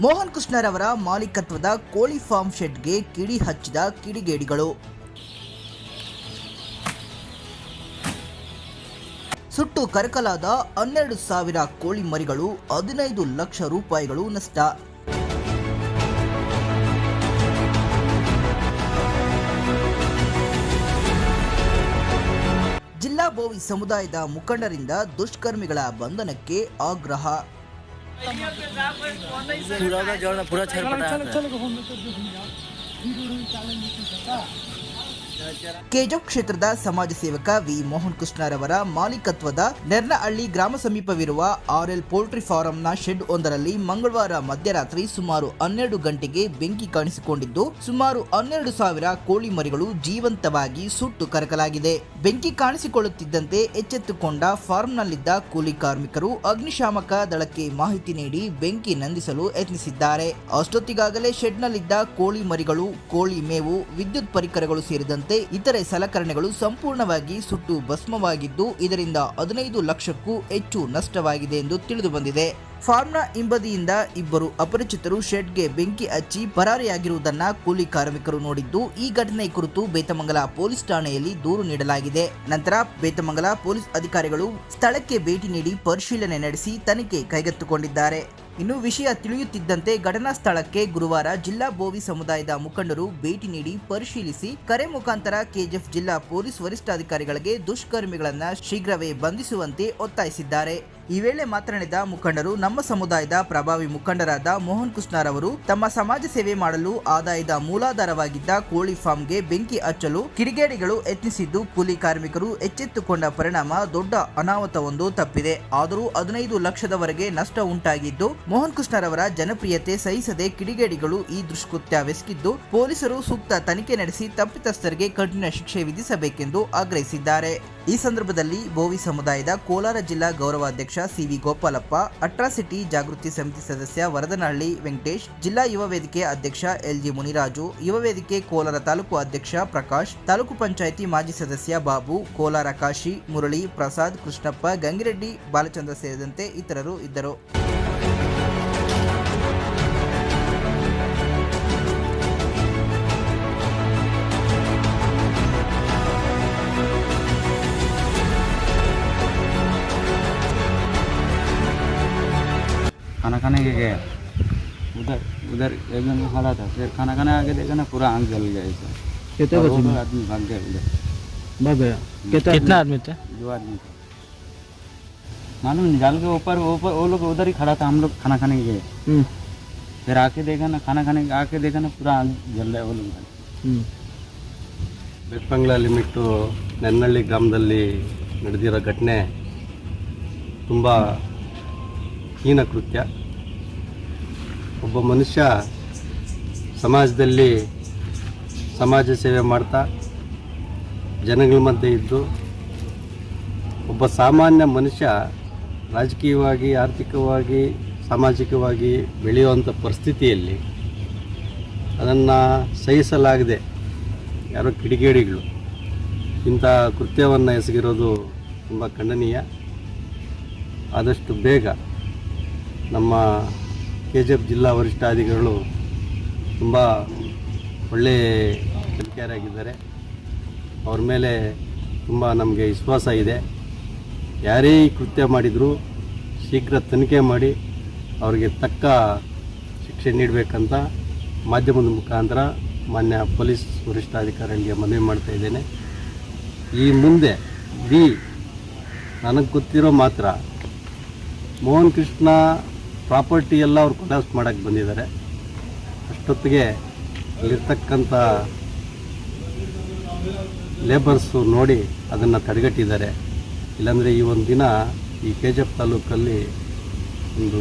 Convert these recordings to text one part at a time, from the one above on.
ಮೋಹನ್ ಕೃಷ್ಣರವರ ಮಾಲೀಕತ್ವದ ಕೋಳಿ ಫಾರ್ಮ್ ಶೆಡ್ಗೆ ಕಿಡಿ ಹಚ್ಚಿದ ಕಿಡಿಗೇಡಿಗಳು. ಸುಟ್ಟು ಕರಕಲಾದ ಹನ್ನೆರಡು ಸಾವಿರ ಕೋಳಿ ಮರಿಗಳು, ಹದಿನೈದು ಲಕ್ಷ ರೂಪಾಯಿಗಳು ನಷ್ಟ. ಜಿಲ್ಲಾ ಬೋವಿ ಸಮುದಾಯದ ಮುಖಂಡರಿಂದ ದುಷ್ಕರ್ಮಿಗಳ ಬಂಧನಕ್ಕೆ ಆಗ್ರಹ. पूरा का जोड़ पूरा छर पटा ಕೆಜಪ್ ಕ್ಷೇತ್ರದ ಸಮಾಜ ಸೇವಕ ವಿ ಮೋಹನ್ ಕೃಷ್ಣರವರ ಮಾಲೀಕತ್ವದ ನೆರ್ನಹಳ್ಳಿ ಗ್ರಾಮ ಸಮೀಪವಿರುವ ಆರ್ಎಲ್ ಪೋಲ್ಟ್ರಿ ಫಾರಂನ ಶೆಡ್ ಒಂದರಲ್ಲಿ ಮಂಗಳವಾರ ಮಧ್ಯರಾತ್ರಿ ಸುಮಾರು ಹನ್ನೆರಡು ಗಂಟೆಗೆ ಬೆಂಕಿ ಕಾಣಿಸಿಕೊಂಡಿದ್ದು, ಸುಮಾರು ಹನ್ನೆರಡು ಸಾವಿರ ಕೋಳಿ ಮರಿಗಳು ಜೀವಂತವಾಗಿ ಸುಟ್ಟು ಕರಕಲಾಗಿದೆ. ಬೆಂಕಿ ಕಾಣಿಸಿಕೊಳ್ಳುತ್ತಿದ್ದಂತೆ ಎಚ್ಚೆತ್ತುಕೊಂಡ ಫಾರ್ಮ್ನಲ್ಲಿದ್ದ ಕೂಲಿ ಕಾರ್ಮಿಕರು ಅಗ್ನಿಶಾಮಕ ದಳಕ್ಕೆ ಮಾಹಿತಿ ನೀಡಿ ಬೆಂಕಿ ನಂದಿಸಲು ಯತ್ನಿಸಿದ್ದಾರೆ. ಅಷ್ಟೊತ್ತಿಗಾಗಲೇ ಶೆಡ್ನಲ್ಲಿದ್ದ ಕೋಳಿ ಮರಿಗಳು, ಕೋಳಿ ಮೇವು, ವಿದ್ಯುತ್ ಪರಿಕರಗಳು ಸೇರಿದಂತೆ ಇತರೆ ಸಲಕರಣೆಗಳು ಸಂಪೂರ್ಣವಾಗಿ ಸುಟ್ಟು ಭಸ್ಮವಾಗಿದ್ದು ಇದರಿಂದ ಹದಿನೈದು ಲಕ್ಷಕ್ಕೂ ಹೆಚ್ಚು ನಷ್ಟವಾಗಿದೆ ಎಂದು ತಿಳಿದು ಬಂದಿದೆ ಫಾರ್ಮ್ನ ಹಿಂಬದಿಯಿಂದ ಇಬ್ಬರು ಅಪರಿಚಿತರು ಶೆಡ್ಗೆ ಬೆಂಕಿ ಹಚ್ಚಿ ಪರಾರಿಯಾಗಿರುವುದನ್ನು ಕೂಲಿ ಕಾರ್ಮಿಕರು ನೋಡಿದ್ದು, ಈ ಘಟನೆ ಕುರಿತು ಬೇತಮಂಗಲ ಪೊಲೀಸ್ ಠಾಣೆಯಲ್ಲಿ ದೂರು ನೀಡಲಾಗಿದೆ. ನಂತರ ಬೇತಮಂಗಲ ಪೊಲೀಸ್ ಅಧಿಕಾರಿಗಳು ಸ್ಥಳಕ್ಕೆ ಭೇಟಿ ನೀಡಿ ಪರಿಶೀಲನೆ ನಡೆಸಿ ತನಿಖೆ ಕೈಗೆತ್ತಿಕೊಂಡಿದ್ದಾರೆ. ಇನ್ನು ವಿಷಯ ತಿಳಿಯುತ್ತಿದ್ದಂತೆ ಘಟನಾ ಸ್ಥಳಕ್ಕೆ ಗುರುವಾರ ಜಿಲ್ಲಾ ಬೋವಿ ಸಮುದಾಯದ ಮುಖಂಡರು ಭೇಟಿ ನೀಡಿ ಪರಿಶೀಲಿಸಿ, ಕರೆ ಮುಖಾಂತರ ಕೆಜಿಎಫ್ ಜಿಲ್ಲಾ ಪೊಲೀಸ್ ವರಿಷ್ಠಾಧಿಕಾರಿಗಳಿಗೆ ದುಷ್ಕರ್ಮಿಗಳನ್ನು ಶೀಘ್ರವೇ ಬಂಧಿಸುವಂತೆ ಒತ್ತಾಯಿಸಿದ್ದಾರೆ. ಈ ವೇಳೆ ಮಾತನಾಡಿದ ಮುಖಂಡರು, ನಮ್ಮ ಸಮುದಾಯದ ಪ್ರಭಾವಿ ಮುಖಂಡರಾದ ಮೋಹನ್ ಕೃಷ್ಣರವರು ತಮ್ಮ ಸಮಾಜ ಸೇವೆ ಮಾಡಲು ಆದಾಯದ ಮೂಲಾಧಾರವಾಗಿದ್ದ ಕೋಳಿ ಫಾರ್ಮ್ಗೆ ಬೆಂಕಿ ಹಚ್ಚಲು ಕಿಡಿಗೇಡಿಗಳು ಯತ್ನಿಸಿದ್ದು, ಕೂಲಿ ಕಾರ್ಮಿಕರು ಎಚ್ಚೆತ್ತುಕೊಂಡ ಪರಿಣಾಮ ದೊಡ್ಡ ಅನಾಹುತವೊಂದು ತಪ್ಪಿದೆ. ಆದರೂ ಹದಿನೈದು ಲಕ್ಷದವರೆಗೆ ನಷ್ಟ ಉಂಟಾಗಿದ್ದು, ಮೋಹನ್ ಕೃಷ್ಣರವರ ಜನಪ್ರಿಯತೆ ಸಹಿಸದೆ ಕಿಡಿಗೇಡಿಗಳು ಈ ದುಷ್ಕೃತ್ಯವೆಸಗಿದ್ದು ಪೊಲೀಸರು ಸೂಕ್ತ ತನಿಖೆ ನಡೆಸಿ ತಪ್ಪಿತಸ್ಥರಿಗೆ ಕಠಿಣ ಶಿಕ್ಷೆ ವಿಧಿಸಬೇಕೆಂದು ಆಗ್ರಹಿಸಿದ್ದಾರೆ. ಈ ಸಂದರ್ಭದಲ್ಲಿ ಬೋವಿ ಸಮುದಾಯದ ಕೋಲಾರ ಜಿಲ್ಲಾ ಗೌರವಾಧ್ಯಕ್ಷ ಸಿವಿ ಗೋಪಾಲಪ್ಪ ಅಟ್ರಾಸಿಟಿ ಜಾಗೃತಿ ಸಮಿತಿ ಸದಸ್ಯ ವರದನಹಳ್ಳಿ ವೆಂಕಟೇಶ್, ಜಿಲ್ಲಾ ಯುವ ವೇದಿಕೆ ಅಧ್ಯಕ್ಷ ಎಲ್ಜಿ ಮುನಿರಾಜು, ಯುವ ವೇದಿಕೆ ಕೋಲಾರ ತಾಲೂಕು ಅಧ್ಯಕ್ಷ ಪ್ರಕಾಶ್, ತಾಲೂಕು ಪಂಚಾಯಿತಿ ಮಾಜಿ ಸದಸ್ಯ ಬಾಬು, ಕೋಲಾರ ಕಾಶಿ, ಮುರಳಿ ಪ್ರಸಾದ್, ಕೃಷ್ಣಪ್ಪ, ಗಂಗಿರೆಡ್ಡಿ, ಬಾಲಚಂದ್ರ ಸೇರಿದಂತೆ ಇತರರು ಇದ್ದರು. खाना खाने के गए उधर उधर एकदम खड़ा था फिर खाना खाने आगे देखा ना पूरा आग जल गया ऐसा कितने और बजे वो में आदमी भाग गए उधर भाग गया कितना कितना आदमी थे जो आदमी था मालूम नहीं जाल के ऊपर ऊपर वो लोग उधर ही खड़ा था हम लोग खाना खाने के गए हम्म फिर आके देखा ना खाना खाने आके देखा ना पूरा आग जल रहा है वो लोग हम्म ಬೆಟ್ಬಂಗ್ಲಾ ಲಿಮಿಟ್ಟು ನೆನ್ನಳ್ಳಿ ಗ್ರಾಮದಲ್ಲಿ ನಡೆದಿರೋ ಘಟನೆ ತುಂಬ ಹೀನ ಕೃತ್ಯ ಒಬ್ಬ ಮನುಷ್ಯ ಸಮಾಜದಲ್ಲಿ ಸಮಾಜ ಸೇವೆ ಮಾಡ್ತಾ ಜನಗಳ ಮಧ್ಯೆ ಇದ್ದು ಒಬ್ಬ ಸಾಮಾನ್ಯ ಮನುಷ್ಯ ರಾಜಕೀಯವಾಗಿ, ಆರ್ಥಿಕವಾಗಿ, ಸಾಮಾಜಿಕವಾಗಿ ಬೆಳೆಯುವಂಥ ಪರಿಸ್ಥಿತಿಯಲ್ಲಿ ಅದನ್ನು ಸಹಿಸಲಾಗದೆ ಯಾರೋ ಕಿಡಿಗೇಡಿಗಳು ಇಂಥ ಕೃತ್ಯವನ್ನು ಎಸಗಿರೋದು ತುಂಬ ಖಂಡನೀಯ. ಆದಷ್ಟು ಬೇಗ ನಮ್ಮ ಕೆ ಜಿ ಎಫ್ ಜಿಲ್ಲಾ ವರಿಷ್ಠಾಧಿಕಾರಿಗಳು ತುಂಬ ಒಳ್ಳೆ ತನಿಖೆಯಾಗಿದ್ದಾರೆ. ಅವ್ರ ಮೇಲೆ ತುಂಬ ನಮಗೆ ವಿಶ್ವಾಸ ಇದೆ. ಯಾರೇ ಈ ಕೃತ್ಯ ಮಾಡಿದರೂ ಶೀಘ್ರ ತನಿಖೆ ಮಾಡಿ ಅವರಿಗೆ ತಕ್ಕ ಶಿಕ್ಷೆ ನೀಡಬೇಕಂತ ಮಾಧ್ಯಮದ ಮುಖಾಂತರ ಮಾನ್ಯ ಪೊಲೀಸ್ ವರಿಷ್ಠಾಧಿಕಾರಿಗಳಿಗೆ ಮನವಿ ಮಾಡ್ತಾ ಇದ್ದೇನೆ. ಈ ಮುಂದೆ ವಿ ನನಗೆ ಗೊತ್ತಿರೋ ಮಾತ್ರ ಮೋಹನ್ ಕೃಷ್ಣ ಪ್ರಾಪರ್ಟಿ ಎಲ್ಲ ಅವ್ರು ಕೊಲಾಪ್ಸ್ ಮಾಡೋಕ್ಕೆ ಬಂದಿದ್ದಾರೆ. ಅಷ್ಟೊತ್ತಿಗೆ ಅಲ್ಲಿರ್ತಕ್ಕಂಥ ಲೇಬರ್ಸು ನೋಡಿ ಅದನ್ನು ತಡೆಗಟ್ಟಿದ್ದಾರೆ. ಇಲ್ಲಾಂದರೆ ಈ ಒಂದು ದಿನ ಈ ಕೆ ಜಿ ತಾಲೂಕಲ್ಲಿ ಒಂದು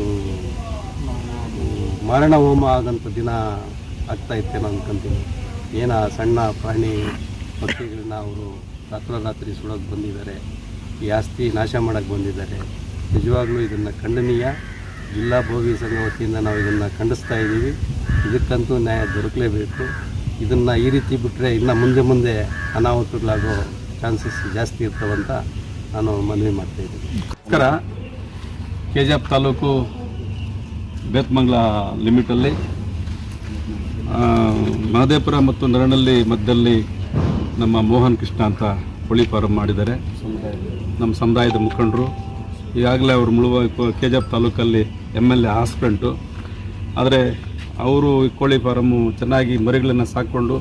ಮಾರಣ ಹೋಮ ಆಗಂಥ ದಿನ ಆಗ್ತಾ ಇತ್ತೇನೋ ಅಂದ್ಕೊಂತೀನಿ ಏನ ಸಣ್ಣ ಪ್ರಾಣಿ ಪಕ್ಷಿಗಳನ್ನ ಅವರು ರಾತ್ರೋರಾತ್ರಿ ಸುಡೋಕ್ಕೆ ಬಂದಿದ್ದಾರೆ. ಈ ಆಸ್ತಿ ನಾಶ ಮಾಡೋಕ್ಕೆ ಬಂದಿದ್ದಾರೆ. ನಿಜವಾಗ್ಲೂ ಇದನ್ನು ಖಂಡನೀಯ. ಜಿಲ್ಲಾ ಭೋಗಿ ಸಂಘ ವತಿಯಿಂದ ನಾವು ಇದನ್ನು ಖಂಡಿಸ್ತಾ ಇದ್ದೀವಿ. ಇದಕ್ಕಂತೂ ನ್ಯಾಯ ದೊರಕಲೇಬೇಕು. ಇದನ್ನು ಈ ರೀತಿ ಬಿಟ್ಟರೆ ಇನ್ನು ಮುಂದೆ ಮುಂದೆ ಅನಾಹುತಗಳಾಗೋ ಚಾನ್ಸಸ್ ಜಾಸ್ತಿ ಇರ್ತವಂತ ನಾನು ಮನವಿ ಮಾಡ್ತಾ ಇದ್ದೀನಿ. ನಮಸ್ಕಾರ. K G F taluk Bethamangala ಲಿಮಿಟಲ್ಲಿ ಮಹದೇಪುರ ಮತ್ತು ನರನಳ್ಳಿ ಮಧ್ಯದಲ್ಲಿ ನಮ್ಮ ಮೋಹನ್ ಕೃಷ್ಣ ಅಂತ ಕೋಳಿ ಫಾರಂ ಮಾಡಿದ್ದಾರೆ. ನಮ್ಮ ಸಮುದಾಯದ ಮುಖಂಡರು. ಈಗಾಗಲೇ ಅವರು ಮುಳುವ ಕೆ ಜಿ ಎಫ್ ತಾಲೂಕಲ್ಲಿ ಎಂ ಎಲ್ ಎ ಆಸ್ಪ್ರೆಂಟು ಆದರೆ ಅವರು ಈ ಕೋಳಿ ಫಾರಮ್ಮು ಚೆನ್ನಾಗಿ ಮರಿಗಳನ್ನು ಸಾಕ್ಕೊಂಡು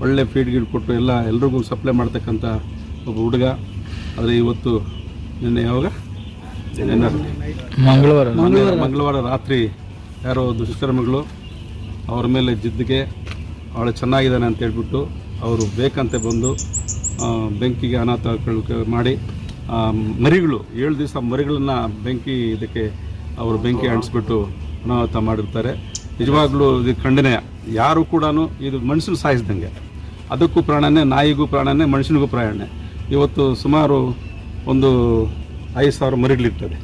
ಒಳ್ಳೆ ಫೀಡ್ ಗೀಡ್ ಕೊಟ್ಟು ಎಲ್ಲ ಎಲ್ರಿಗೂ ಸಪ್ಲೈ ಮಾಡ್ತಕ್ಕಂಥ ಒಬ್ಬ ಹುಡುಗ. ಆದರೆ ಇವತ್ತು ನಿನ್ನೆ ಯಾವಾಗ? ಮಂಗಳವಾರ. ಮಂಗಳವಾರ ಮಂಗಳವಾರ ರಾತ್ರಿ ಯಾರೋ ದುಷ್ಕರ್ಮಿಗಳು ಅವ್ರ ಮೇಲೆ ಜಿದ್ದಿಗೆ ಅವಳು ಚೆನ್ನಾಗಿದ್ದಾನೆ ಅಂತ ಹೇಳ್ಬಿಟ್ಟು ಅವರು ಬೇಕಂತೆ ಬಂದು ಬೆಂಕಿಗೆ ಅನಾಥ ಮಾಡಿ ಮರಿಗಳು ಏಳು ದಿವಸ ಮರಿಗಳನ್ನು ಬೆಂಕಿ ಇದಕ್ಕೆ ಅವರು ಬೆಂಕಿ ಅಂಟಿಸ್ಬಿಟ್ಟು ಅನಾಹುತ ಮಾಡಿರ್ತಾರೆ. ನಿಜವಾಗ್ಲೂ ಇದು ಖಂಡನೆ. ಯಾರು ಕೂಡ ಇದು ಮನುಷ್ಯನ ಸಾಯಿಸ್ದಂಗೆ. ಅದಕ್ಕೂ ಪ್ರಾಣನೇ, ನಾಯಿಗೂ ಪ್ರಾಣನೇ, ಮನುಷ್ಯನಿಗೂ ಪ್ರಾಣನೇ. ಇವತ್ತು ಸುಮಾರು ಒಂದು ಐದು ಸಾವಿರ ಮರಿಗಳಿರ್ತದೆ.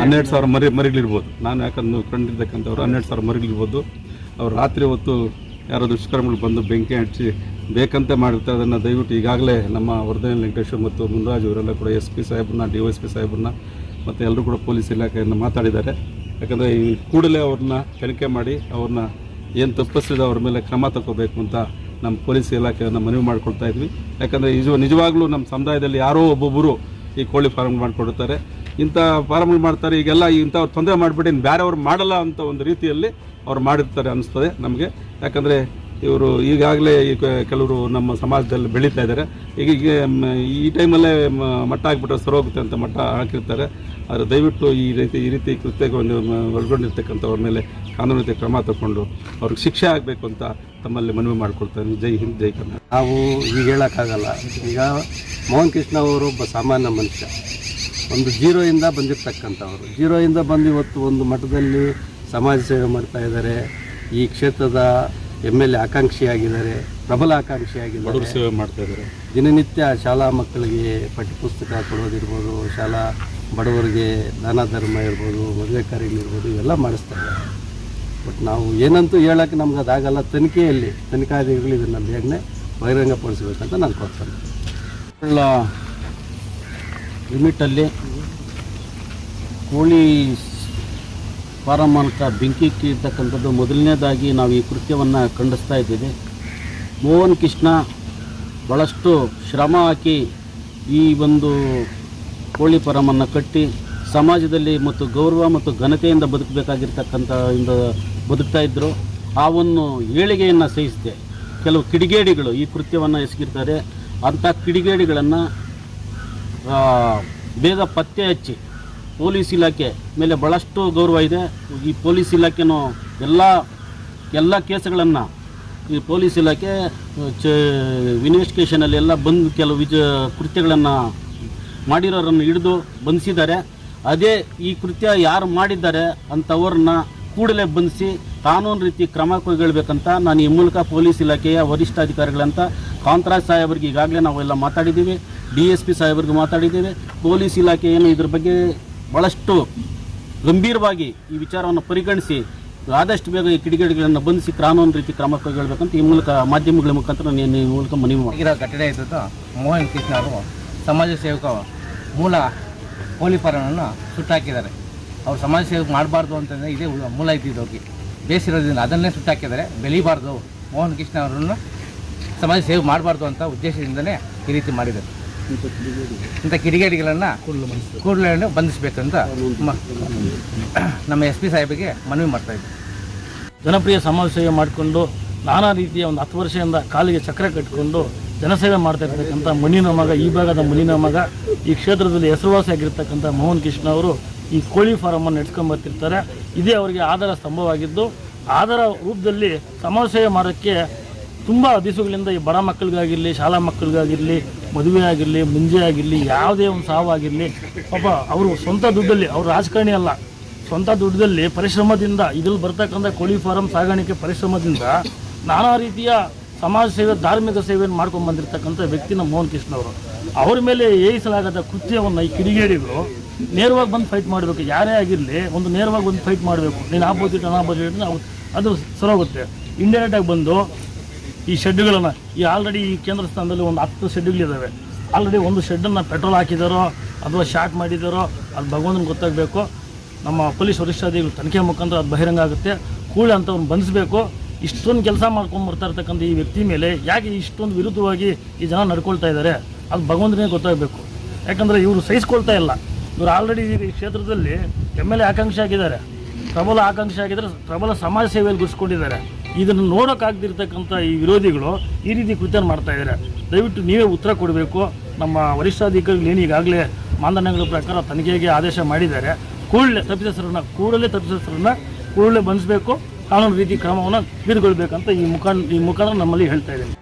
ಹನ್ನೆರಡು ಸಾವಿರ ಮರಿ, ಮರಿಗಳಿರ್ಬೋದು. ನಾನು ಯಾಕಂದ್ರೆ ಕಂಡಿರ್ತಕ್ಕಂಥವ್ರು ಹನ್ನೆರಡು ಸಾವಿರ ಮರಿಗಳಿರ್ಬೋದು. ಅವ್ರು ರಾತ್ರಿ ಹೊತ್ತು ಯಾರೋ ದುಷ್ಕರ್ಮಿಗಳು ಬಂದು ಬೆಂಕಿ ಹಚ್ಚಿ ಬೇಕಂತೆ ಮಾಡಿರ್ತಾರೆ. ಅದನ್ನು ದಯವಿಟ್ಟು ಈಗಾಗಲೇ ನಮ್ಮ ವರ್ಧನೆ ವೆಂಕಟೇಶ್ವರ್ ಮತ್ತು ಮುನ್ರಾಜ್ ಇವರೆಲ್ಲ ಕೂಡ ಎಸ್ ಪಿ ಸಾಹೇಬ್ರನ್ನ, ಡಿ ಎಸ್ ಪಿ ಸಾಹೇಬ್ರನ್ನ ಮತ್ತು ಎಲ್ಲರೂ ಕೂಡ ಪೊಲೀಸ್ ಇಲಾಖೆಯನ್ನು ಮಾತಾಡಿದ್ದಾರೆ. ಯಾಕಂದರೆ ಈ ಕೂಡಲೇ ಅವ್ರನ್ನ ತನಿಖೆ ಮಾಡಿ ಅವ್ರನ್ನ ಏನು ತಪ್ಪಿಸಿದೆ ಅವ್ರ ಮೇಲೆ ಕ್ರಮ ತಗೋಬೇಕು ಅಂತ ನಮ್ಮ ಪೊಲೀಸ್ ಇಲಾಖೆಯನ್ನು ಮನವಿ ಮಾಡ್ಕೊಳ್ತಾ ಇದ್ವಿ. ಯಾಕಂದರೆ ಇದು ನಿಜವಾಗ್ಲೂ ನಮ್ಮ ಸಮುದಾಯದಲ್ಲಿ ಯಾರೋ ಒಬ್ಬೊಬ್ಬರು ಈ ಕೋಳಿ ಫಾರ್ಮ್ ಮಾಡಿಕೊಡುತ್ತಾರೆ ಇಂಥ ಫಾರ್ಮ್ಗಳು ಮಾಡ್ತಾರೆ. ಈಗೆಲ್ಲ ಇಂಥವ್ರು ತೊಂದರೆ ಮಾಡಿಬಿಟ್ಟು ಇನ್ನು ಬೇರೆಯವ್ರು ಮಾಡಲ್ಲ ಅಂತ ಒಂದು ರೀತಿಯಲ್ಲಿ ಅವ್ರು ಮಾಡಿರ್ತಾರೆ ಅನ್ನಿಸ್ತದೆ ನಮಗೆ. ಯಾಕಂದರೆ ಇವರು ಈಗಾಗಲೇ ಕೆಲವರು ನಮ್ಮ ಸಮಾಜದಲ್ಲಿ ಬೆಳೀತಾ ಇದ್ದಾರೆ. ಈಗ ಈಗ ಈ ಟೈಮಲ್ಲೇ ಮಟ್ಟ ಹಾಕ್ಬಿಟ್ರೆ ಸರೋಗುತ್ತೆ ಅಂತ ಮಟ್ಟ ಹಾಕಿರ್ತಾರೆ. ಆದರೆ ದಯವಿಟ್ಟು ಈ ರೀತಿ ಈ ರೀತಿ ಕೃತ್ಯಕ್ಕೆ ಒಂದು ಒಳಗೊಂಡಿರ್ತಕ್ಕಂಥವ್ರ ಮೇಲೆ ಕಾನೂನು ಕ್ರಮ ತಗೊಂಡು ಅವ್ರಿಗೆ ಶಿಕ್ಷೆ ಆಗಬೇಕು ಅಂತ ತಮ್ಮಲ್ಲಿ ಮನವಿ ಮಾಡಿಕೊಡ್ತಾರೆ ಜೈ ಹಿಂದ್, ಜೈ ಕನ್ನಡ ನಾವು ಈಗ ಹೇಳೋಕ್ಕಾಗಲ್ಲ. ಈಗ ಮೋಹನ್ ಕೃಷ್ಣ ಅವರು ಒಬ್ಬ ಸಾಮಾನ್ಯ ಮನುಷ್ಯ. ಒಂದು ಜೀರೋಯಿಂದ ಬಂದಿರತಕ್ಕಂಥವ್ರು. ಜೀರೋಯಿಂದ ಬಂದು ಇವತ್ತು ಒಂದು ಮಠದಲ್ಲಿ ಸಮಾಜ ಸೇವೆ ಮಾಡ್ತಾ ಇದ್ದಾರೆ. ಈ ಕ್ಷೇತ್ರದ ಎಂ ಎಲ್ ಎ ಆಕಾಂಕ್ಷಿಯಾಗಿದ್ದಾರೆ ಪ್ರಬಲ ಆಕಾಂಕ್ಷಿಯಾಗಿದ್ದಾರೆ. ಬಡವರು ಸೇವೆ ಮಾಡ್ತಾ ಇದ್ದಾರೆ. ದಿನನಿತ್ಯ ಶಾಲಾ ಮಕ್ಕಳಿಗೆ ಪಠ್ಯಪುಸ್ತಕ ಕೊಡೋದಿರ್ಬೋದು ಶಾಲಾ ಬಡವರಿಗೆ ದಾನ ಧರ್ಮ ಇರ್ಬೋದು ಮದುವೆ ಕಾರ್ಯಗಳಿರ್ಬೋದು ಇವೆಲ್ಲ ಮಾಡಿಸ್ತಾ ಇದ್ದಾರೆ. ಬಟ್ ನಾವು ಏನಂತೂ ಹೇಳೋಕ್ಕೆ ನಮ್ಗೆ ಅದಾಗಲ್ಲ ತನಿಖೆಯಲ್ಲಿ ತನಿಖಾಧಿಕಾರಿಗಳು ಇದನ್ನು ಬೇಗನೆ ಬಹಿರಂಗಪಡಿಸ್ಬೇಕಂತ ನಾನು ಕೊಡ್ತೇನೆ ಲಿಮಿಟಲ್ಲಿ ಕೋಳಿ ಫಾರಂ ಬೆಂಕಿ ಇರ್ತಕ್ಕಂಥದ್ದು ಮೊದಲನೇದಾಗಿ ನಾವು ಈ ಕೃತ್ಯವನ್ನು ಖಂಡಿಸ್ತಾ ಇದ್ದೀವಿ. ಮೋಹನ್ ಕೃಷ್ಣ ಭಾಳಷ್ಟು ಶ್ರಮ ಹಾಕಿ ಈ ಒಂದು ಕೋಳಿ ಫಾರಮನ್ನು ಕಟ್ಟಿ ಸಮಾಜದಲ್ಲಿ ಮತ್ತು ಗೌರವ ಮತ್ತು ಘನತೆಯಿಂದ ಬದುಕಬೇಕಾಗಿರ್ತಕ್ಕಂಥ ಇಂದ ಬದುಕ್ತಾ ಇದ್ದರು ಆ ಒಂದು ಏಳಿಗೆಯನ್ನು ಸಹಿಸಿದೆ. ಕೆಲವು ಕಿಡಿಗೇಡಿಗಳು ಈ ಕೃತ್ಯವನ್ನು ಎಸಗಿರ್ತಾರೆ. ಅಂಥ ಕಿಡಿಗೇಡಿಗಳನ್ನು ಬೇಗ ಪತ್ತೆ ಹಚ್ಚಿ ಪೊಲೀಸ್ ಇಲಾಖೆ ಮೇಲೆ ಭಾಳಷ್ಟು ಗೌರವ ಇದೆ. ಈ ಪೊಲೀಸ್ ಇಲಾಖೆನೂ ಎಲ್ಲ ಎಲ್ಲ ಕೇಸುಗಳನ್ನು ಈ ಪೊಲೀಸ್ ಇಲಾಖೆ, ಚ ಇನ್ವೆಸ್ಟಿಗೇಷನಲ್ಲಿ ಎಲ್ಲ ಬಂದು ಕೆಲವು ವಿಜ, ಕೃತ್ಯಗಳನ್ನು ಮಾಡಿರೋರನ್ನು ಹಿಡಿದು ಬಂಧಿಸಿದ್ದಾರೆ. ಅದೇ ಈ ಕೃತ್ಯ ಯಾರು ಮಾಡಿದ್ದಾರೆ ಅಂಥವ್ರನ್ನ ಕೂಡಲೇ ಬಂಧಿಸಿ ಕಾನೂನು ರೀತಿ ಕ್ರಮ ಕೈಗೊಳ್ಳಬೇಕಂತ ನಾನು ಈ ಮೂಲಕ ಪೊಲೀಸ್ ಇಲಾಖೆಯ ವರಿಷ್ಠಾಧಿಕಾರಿಗಳಂತ ಕಾಂತರಾಜ್ ಸಾಹೇಬರಿಗೆ ಈಗಾಗಲೇ ನಾವೆಲ್ಲ ಮಾತಾಡಿದ್ದೀವಿ. ಡಿ ಎಸ್ ಪಿ ಸಾಹೇಬರಿಗೆ ಮಾತಾಡಿದ್ದೀವಿ. ಪೊಲೀಸ್ ಇಲಾಖೆ ಏನು ಇದ್ರ ಬಗ್ಗೆ ಭಾಳಷ್ಟು ಗಂಭೀರವಾಗಿ ಈ ವಿಚಾರವನ್ನು ಪರಿಗಣಿಸಿ ಆದಷ್ಟು ಬೇಗ ಈ ಕಿಡಿಗೇಡಿಗಳನ್ನು ಬಂಧಿಸಿ ಕಾನೂನು ರೀತಿ ಕ್ರಮ ಕೈಗೊಳ್ಳಬೇಕಂತ ಈ ಮೂಲಕ ಮಾಧ್ಯಮಗಳ ಮುಖಾಂತರ ಮೂಲಕ ಮನವಿ ಮಾಡಿ ಘಟನೆ ಇದ್ದದ್ದು ಮೋಹನ್ ಕೃಷ್ಣ ಅವರು ಸಮಾಜ ಸೇವಕ ಮೂಲ ಕೋಳಿ ಫಾರಮನ್ನು ಸುಟ್ಟಾಕಿದ್ದಾರೆ. ಅವರು ಸಮಾಜ ಸೇವಕ ಮಾಡಬಾರ್ದು ಅಂತಂದರೆ ಇದೇ ಮೂಲ ಇದ್ದಿದ್ದು ಹೋಗಿ ಬೇಸಿರೋದ್ರಿಂದ ಅದನ್ನೇ ಸುಟ್ಟಾಕಿದ್ದಾರೆ. ಬೆಳಿಬಾರ್ದು ಮೋಹನ್ ಕೃಷ್ಣ ಅವರನ್ನು ಸಮಾಜ ಸೇವೆ ಮಾಡಬಾರ್ದು ಅಂತ ಉದ್ದೇಶದಿಂದಲೇ ಈ ರೀತಿ ಮಾಡಿದ್ದಾರೆ. ಇಂಥ ಕಿಡಿಗೇಡಿಗಳನ್ನು ಕೂಡಲೇ ಬಂಧಿಸಬೇಕಂತ ನಮ್ಮ ಎಸ್ ಪಿ ಸಾಹೇಬಿಗೆ ಮನವಿ ಮಾಡ್ತಾಯಿದ್ದೆ ಜನಪ್ರಿಯ ಸಮಾಜ ಸೇವೆ ಮಾಡಿಕೊಂಡು ನಾನಾ ರೀತಿಯ ಒಂದು ಹತ್ತು ವರ್ಷದಿಂದ ಕಾಲಿಗೆ ಚಕ್ರ ಕಟ್ಟಿಕೊಂಡು ಜನಸೇವೆ ಮಾಡ್ತಾ ಇರ್ತಕ್ಕಂಥ ಮಣ್ಣಿನ ಮಗ ಈ ಭಾಗದ ಮಣ್ಣಿನ ಮಗ ಈ ಕ್ಷೇತ್ರದಲ್ಲಿ ಹೆಸರುವಾಸಿಯಾಗಿರ್ತಕ್ಕಂಥ ಮೋಹನ್ ಕೃಷ್ಣ ಅವರು ಈ ಕೋಳಿ ಫಾರಮನ್ನು ನಡೆಸ್ಕೊಂಬರ್ತಿರ್ತಾರೆ ಇದೇ ಅವರಿಗೆ ಆಧಾರ ಸ್ತಂಭವಾಗಿದ್ದು ಆಧಾರ ರೂಪದಲ್ಲಿ ಸಮಾಜ ಸೇವೆ ಮಾಡೋಕ್ಕೆ ತುಂಬ ದಿವಸಗಳಿಂದ ಈ ಬಡ ಮಕ್ಕಳಿಗಾಗಿರಲಿ ಶಾಲಾ ಮಕ್ಕಳಿಗಾಗಿರಲಿ ಮದುವೆ ಆಗಿರಲಿ, ಮುಂಜೆ ಆಗಿರಲಿ, ಯಾವುದೇ ಒಂದು ಸಾವಾಗಿರಲಿ ಪಾಪ ಅವರು ಸ್ವಂತ ದುಡ್ಡಲ್ಲಿ, ಅವರು ರಾಜಕಾರಣಿ ಅಲ್ಲ. ಸ್ವಂತ ದುಡ್ಡದಲ್ಲಿ ಪರಿಶ್ರಮದಿಂದ, ಇದ್ರಲ್ಲಿ ಬರ್ತಕ್ಕಂಥ ಕೋಳಿ ಫಾರಂ ಸಾಗಾಣಿಕೆ ಪರಿಶ್ರಮದಿಂದ ನಾನಾ ರೀತಿಯ ಸಮಾಜ ಸೇವೆ, ಧಾರ್ಮಿಕ ಸೇವೆಯನ್ನು ಮಾಡ್ಕೊಂಡು ಬಂದಿರತಕ್ಕಂಥ ವ್ಯಕ್ತಿನ ಮೋಹನ್ ಕೃಷ್ಣ ಅವರು. ಅವ್ರ ಮೇಲೆ ಏಯಿಸಲಾಗದ ಕೃತ್ಯವನ್ನು ಈ ಕಿಡಿಗೇಡಿಗಳು ನೇರವಾಗಿ ಬಂದು ಫೈಟ್ ಮಾಡಬೇಕು. ಯಾರೇ ಆಗಿರಲಿ, ಒಂದು ನೇರವಾಗಿ ಬಂದು ಫೈಟ್ ಮಾಡಬೇಕು. ನೀನು ಆಪೋಸಿಟ್ ಅನಾಪೋಸಿಟ್ ಅದು ಸರೋಗುತ್ತೆ ಇಂಡೈರೆಕ್ಟಾಗಿ ಬಂದು ಈ ಶೆಡ್ಡುಗಳನ್ನು ಈ ಆಲ್ರೆಡಿ ಈ ಕೇಂದ್ರ ಸ್ಥಾನದಲ್ಲಿ ಒಂದು ಹತ್ತು ಶೆಡ್ಡುಗಳಿದ್ದಾವೆ ಆಲ್ರೆಡಿ ಒಂದು ಶೆಡ್ಡನ್ನು ಪೆಟ್ರೋಲ್ ಹಾಕಿದಾರೋ, ಅಥವಾ ಶಾರ್ಟ್ ಮಾಡಿದಾರೋ, ಅದು ಭಗವಂತನ ಗೊತ್ತಾಗಬೇಕು. ನಮ್ಮ ಪೊಲೀಸ್ ವರಿಷ್ಠಾಧಿಕಾರಿಗಳು ತನಿಖೆ ಮುಖಾಂತರ ಅದು ಬಹಿರಂಗ ಆಗುತ್ತೆ. ಕೂಳೆ ಅಂಥವ್ರನ್ನ ಬಂಧಿಸಬೇಕು. ಇಷ್ಟೊಂದು ಕೆಲಸ ಮಾಡ್ಕೊಂಡು ಬರ್ತಾ ಇರ್ತಕ್ಕಂಥ ಈ ವ್ಯಕ್ತಿ ಮೇಲೆ ಯಾಕೆ ಇಷ್ಟೊಂದು ವಿರುದ್ಧವಾಗಿ ಈ ಜನ ನಡ್ಕೊಳ್ತಾ ಇದ್ದಾರೆ? ಅದು ಭಗವಂತನೇ ಗೊತ್ತಾಗಬೇಕು. ಯಾಕಂದರೆ ಇವರು ಸಹಿಸ್ಕೊಳ್ತಾ ಇಲ್ಲ. ಇವರು ಆಲ್ರೆಡಿ ಈ ಕ್ಷೇತ್ರದಲ್ಲಿ ಎಂ ಎಲ್ ಎ ಆಕಾಂಕ್ಷಿ ಆಗಿದ್ದಾರೆ. ಪ್ರಬಲ ಆಕಾಂಕ್ಷಿ ಆಗಿದ್ದಾರೆ ಪ್ರಬಲ ಸಮಾಜ ಸೇವೆಯಲ್ಲಿ ಗುರುಸ್ಕೊಂಡಿದ್ದಾರೆ. ಇದನ್ನು ನೋಡೋಕ್ಕಾಗದಿರ್ತಕ್ಕಂಥ ಈ ವಿರೋಧಿಗಳು ಈ ರೀತಿ ಕೃತ್ಯ ಮಾಡ್ತಾ ಇದ್ದಾರೆ. ದಯವಿಟ್ಟು ನೀವೇ ಉತ್ತರ ಕೊಡಬೇಕು. ನಮ್ಮ ವರಿಷ್ಠಾಧಿಕಾರಿಗಳು ಏನು ಈಗಾಗಲೇ ಮಾನದಂಡಗಳ ಪ್ರಕಾರ ತನಿಖೆಗೆ ಆದೇಶ ಮಾಡಿದ್ದಾರೆ. ಕೂಡಲೇ ತಪ್ಪಿತಸ್ಥರನ್ನು, ಕೂಡಲೇ ತಪ್ಪಿತಸ್ಥರನ್ನ ಕೂಡಲೇ ಬಂಧಿಸಬೇಕು. ಕಾನೂನು ರೀತಿ ಕ್ರಮವನ್ನು ತೆಗೆದುಕೊಳ್ಬೇಕಂತ ಈ ಮುಖಾಂಡ ಈ ಮುಖಾಂತರ ನಮ್ಮಲ್ಲಿ ಹೇಳ್ತಾ ಇದ್ದೀನಿ.